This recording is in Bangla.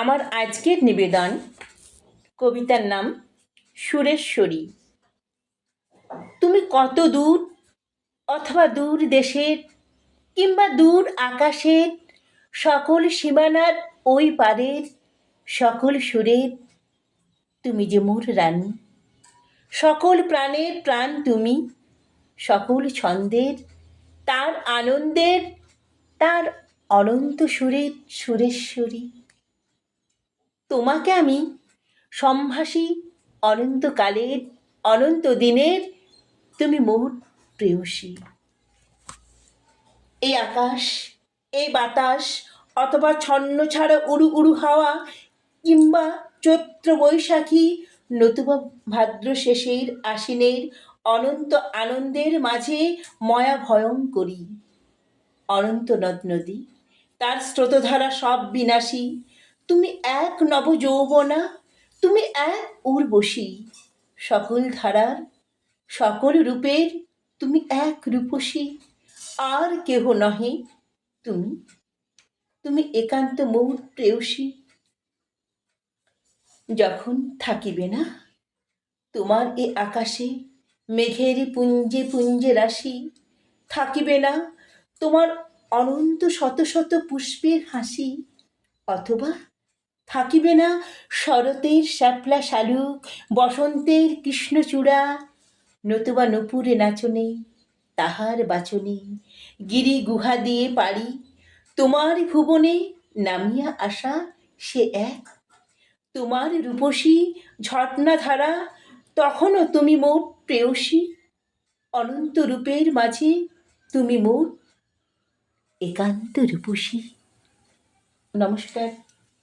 আমার আজকের নিবেদন কবিতার নাম সুরেশ্বরী। তুমি কত দূর অথবা দূর দেশের কিংবা দূর আকাশের সকল সীমানার ওই পারের সকল সুরের তুমি যে মোর রানী। সকল প্রাণের প্রাণ তুমি, সকল ছন্দের তার আনন্দের তার অনন্ত সুরের সুরেশ্বরী। তোমাকে আমি সম্ভাসী অনন্তকালের অনন্ত দিনের তুমি মোর প্রেয়সী। এই আকাশ, এই বাতাস অথবা ছন্ন ছাড়া উড়ু উড়ু হাওয়া কিংবা চৈত্র বৈশাখী নতুবা ভাদ্র শেষের আশ্বিনের অনন্ত আনন্দের মাঝে ময়া ভয়ঙ্করী। অনন্ত নদ নদী, তার স্রোতধারা সব বিনাশী। তুমি এক নব যৌবনা তুমি এক উর্বশী। সকল ধারার, সকল রূপের তুমি এক রূপসী। আর কেহ নহে তুমি। তুমি একান্ত মৌর প্রেয়সী। যখন থাকিবে না, তোমার এ আকাশে মেঘের পুঞ্জে পুঞ্জে রাশি। থাকিবে না তোমার অনন্ত শত শত পুষ্পের হাসি। অথবা থাকিবে না শরতের শ্যাপলা শালুক বসন্তের কৃষ্ণচূড়া নতুবা নপুরে নাচনে, তাহার বাচনে, গিরি গুহা দিয়ে পারি তোমার ভুবনে নামিয়া আসা সে এক। তোমার রূপসী ঝর্ণাধারা, তখনও তুমি মোর প্রেয়সী। অনন্ত রূপের মাঝে তুমি মোর একান্ত রূপসী। নমস্কার।